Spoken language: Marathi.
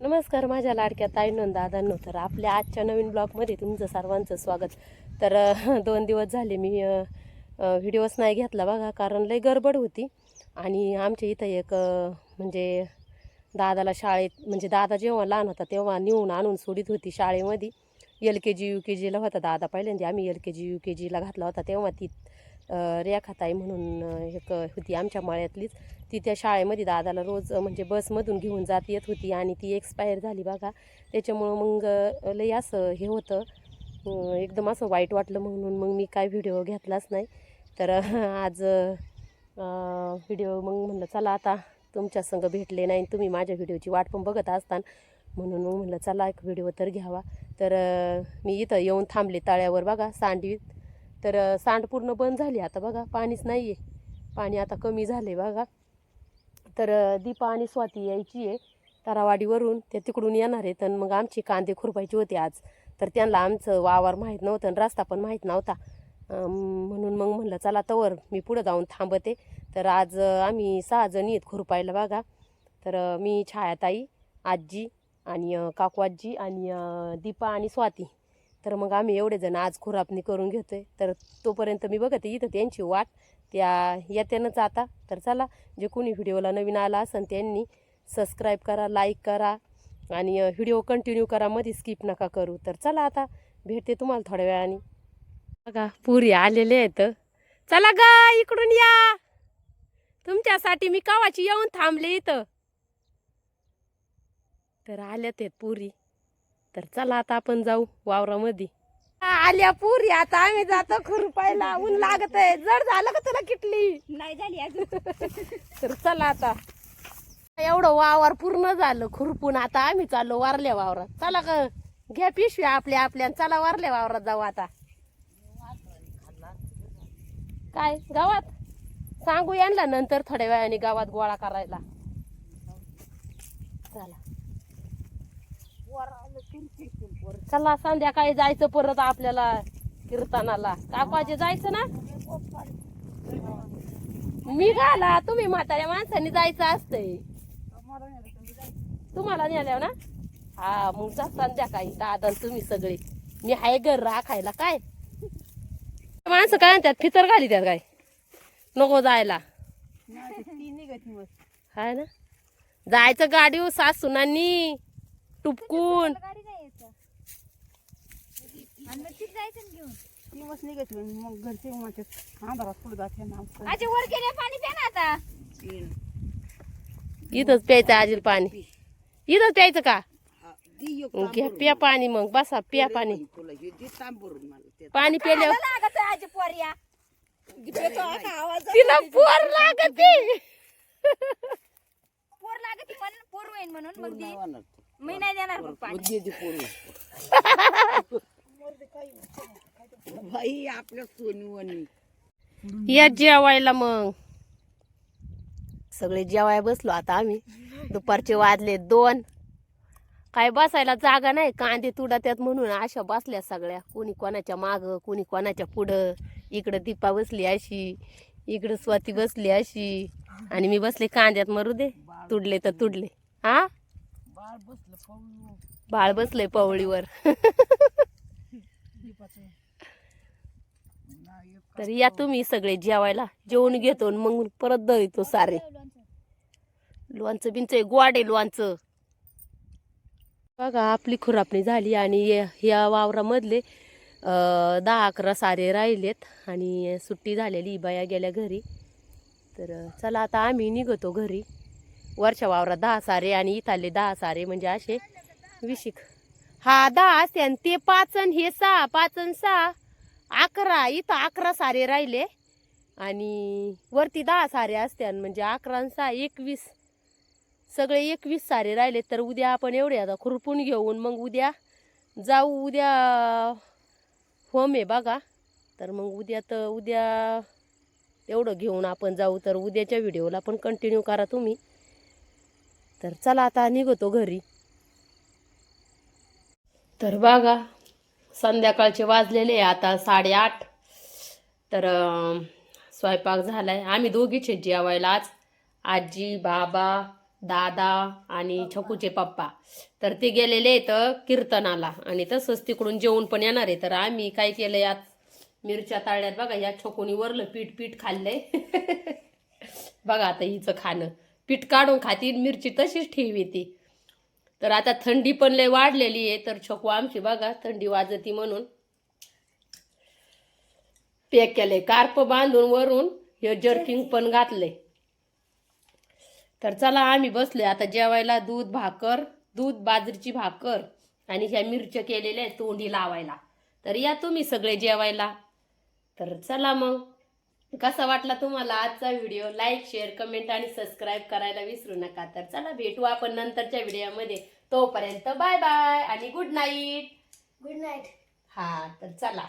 नमस्कार माझ्या लाडक्या ताईंनो दादांनो तर आपल्या आजच्या नवीन ब्लॉगमध्ये तुमचं सर्वांचं स्वागत. तर दोन दिवस झाले मी व्हिडिओच नाही घेतला बघा कारण लय गडबड होती. आणि आमच्या इथं एक म्हणजे दादाला शाळेत म्हणजे दादा जेव्हा लहान होता तेव्हा नेऊन आणून सोडित होती शाळेमध्ये. एल के जी यू के जीला होता दादा पहिल्यांदा. आम्ही एल के जी यू के जीला घातला होता तेव्हा ती रेखाताई म्हणून एक होती आमच्या माळ्यातलीच. ती त्या शाळेमध्ये दादाला रोज म्हणजे बसमधून घेऊन जात येत होती आणि ती एक्सपायर झाली बघा. त्याच्यामुळं मग लई असं हे होतं. एकदम असं वाईट वाटलं म्हणून मग मी काय व्हिडिओ घेतलाच नाही. तर आज व्हिडिओ मग म्हणलं चला आता तुमच्या संग भेटले नाही आणि तुम्ही माझ्या व्हिडिओची वाट पण बघत असतान. म्हणून मग म्हणलं चला एक व्हिडिओ तर घ्यावा. तर मी इथं येऊन थांबले तळ्यावर बघा सांडवीत तर सांड पूर्ण बंद झाली. आता बघा पाणीच नाही आहे पाणी आता कमी झाले बघा. तर दीपा आणि स्वाती यायची आहे तारावाडीवरून. ते तिकडून येणार आहे तर मग आमची कांदे खुरपायचे होते आज. तर त्यांना आमचं वावर माहीत नव्हतं आणि रस्ता पण माहीत नव्हता. म्हणून मग म्हणलं चला तवर मी पुढं जाऊन थांबते. तर आज आम्ही सहा जणी आहेत खुरपायला बघा. तर मी छायाताई आजी आणि काकू आजी आणि दीपा आणि स्वाती. तर मग आम्ही एवढे जण आज खुरापणी करून घेतोय. तर तोपर्यंत मी बघते इथं त्यांची वाट त्या येत्यानंच आता. तर चला जे कोणी व्हिडिओला नवीन आला असेल त्यांनी सबस्क्राईब करा लाईक करा आणि व्हिडिओ कंटिन्यू करा मध्ये स्किप नका करू. तर चला आता भेटते तुम्हाला थोड्या वेळाने. बघा पुरी आलेले आहेत. चला ग इकडून या. तुमच्यासाठी मी कावाची येऊन थांबले इथं. तर आल्यात आहेत पुरी. तर चला आता आपण जाऊ वावरामध्ये. आल्या पुरी आता आम्ही जातो खुरपायला. ऊन लागत आहे जड झालं का तुला किटली? नाही झाली अजून. तर चला आता. एवढं वावर पूर्ण झालं खुरपून. आता आम्ही चाललो वारल्या वावरात. चला ग घ्या पिशवी आपल्या आपल्या. आणि चला वारल्या वावरात जाऊ आता. काय गावात? सांगू यांना नंतर थोड्या वेळाने गावात गोळा करायला. चला. चला संध्याकाळी जायचं परत आपल्याला कीर्तनाला. काकाचे जायचं ना? मी घाला तुम्ही म्हाताऱ्या माणसांनी जायचं असतंय. तुम्हाला नेल्यावर ना? हा मग जा संध्याकाळी दादा तुम्ही सगळे. मी हाय घर राखायला काय? माणसं काय म्हणतात फितर घाली त्यात काय? नको जायला. हाय ना? जायचं गाडी सासूनांनी. टुपकून गाडी नाही येत आणि मग तिथे जायचं ना घेऊन. दिवस निघत होईल मग घरचे म्हणतात आंधारात पुढे जाते ना आमचं. आजी वर गेले पाणी प्या ना आता. इथंच प्यायचं आजील पाणी. इथंच प्यायचं का? हा, दी एक मग घ्या प्या पाणी मग बसा प्या पाणी. तुला हे दे तांबूरून मला ते. पाणी प्यायल्यावर लागत आजी पोरिया तिला पोर लागते. पोर लागत म्हणून पोर होईन म्हणून मग. मी नाही देणार पाणी. दे दे पोरं. बाई आपल्या सोनीवणी या जेवायला मग. सगळे जेवाय बसलो आता आम्ही. दुपारचे वाजले दोन. काय बसायला जागा नाही कांदे तुडात्यात म्हणून अशा बसल्या सगळ्या. कोणी कोणाच्या माग कोणी कोणाच्या पुढं. इकडं दीपा बसली अशी इकडं स्वाती बसली अशी. आणि मी बसले कांद्यात मरू दे. तुडले तर तुडले. बाळ बसले पवळीवर. तर या तुम्ही सगळे जेवायला. जेवण घेतो आणि मग परत दळतो सारे. लोणचं बिंच गोडे लोणचं. बघा आपली खुरापणी झाली आणि या- वावरामधले दहा अकरा सारे राहिलेत आणि सुट्टी झालेली बाया गेल्या घरी. तर चला आता आम्ही निघतो घरी. वरच्या वावरात दहा सारे आणि इथाले दहा सारे म्हणजे असे विशिक. हा दहा असते आणि ते पाचन हे सहा पाच आणि सहा अकरा. इथं अकरा सारे राहिले आणि वरती दहा सारे असते म्हणजे अकरा आणि सहा एकवीस. सगळे एकवीस सारे राहिले तर उद्या आपण एवढे आता खुरपून घेऊन मग उद्या जाऊ उद्या होम आहे बघा. तर मग उद्या तर उद्या एवढं घेऊन आपण जाऊ. तर उद्याच्या व्हिडिओला पण कंटिन्यू करा तुम्ही. तर चला आता निघतो घरी. तर बघा संध्याकाळचे वाजलेले आहे आता साडेआठ. तर स्वयंपाक स्वयंपाक झालाय. आम्ही दोघीचे जेवायला आज. आजी बाबा दादा आणि छकूचे पप्पा. तर ते गेलेले आहेत कीर्तनाला. आणि तसंच तिकडून जेवण पण येणार आहे. तर आम्ही काय केलं यात मिरच्या ताळ्यात बघा या छकुनी वरलं पीठ पीठ खाल्लंय. बघा आता हिचं खाणं. पीठ काढून खाती मिरची तशीच ठेवी ती. तर आता थंडी पण लय वाढलेली आहे तर छोको आमची बघा थंडी वाजती म्हणून. पॅक केले कार्प बांधून वरून हे जर्किंग पण घातले तर चला आम्ही बसले आता जेवायला दूध भाकर दूध बाजरीची भाकर आणि ह्या मिरच्या केलेल्या आहेत तोंडी लावायला. तर या तुम्ही सगळे जेवायला. तर चला मग. कसा वाटला तुम्हाला आजचा व्हिडिओ? लाईक शेअर कमेंट आणि सबस्क्राईब करायला विसरू नका. तर चला भेटू आपण नंतरच्या व्हिडिओमध्ये. तोपर्यंत बाय बाय आणि गुड नाईट गुड नाईट हा तर चला.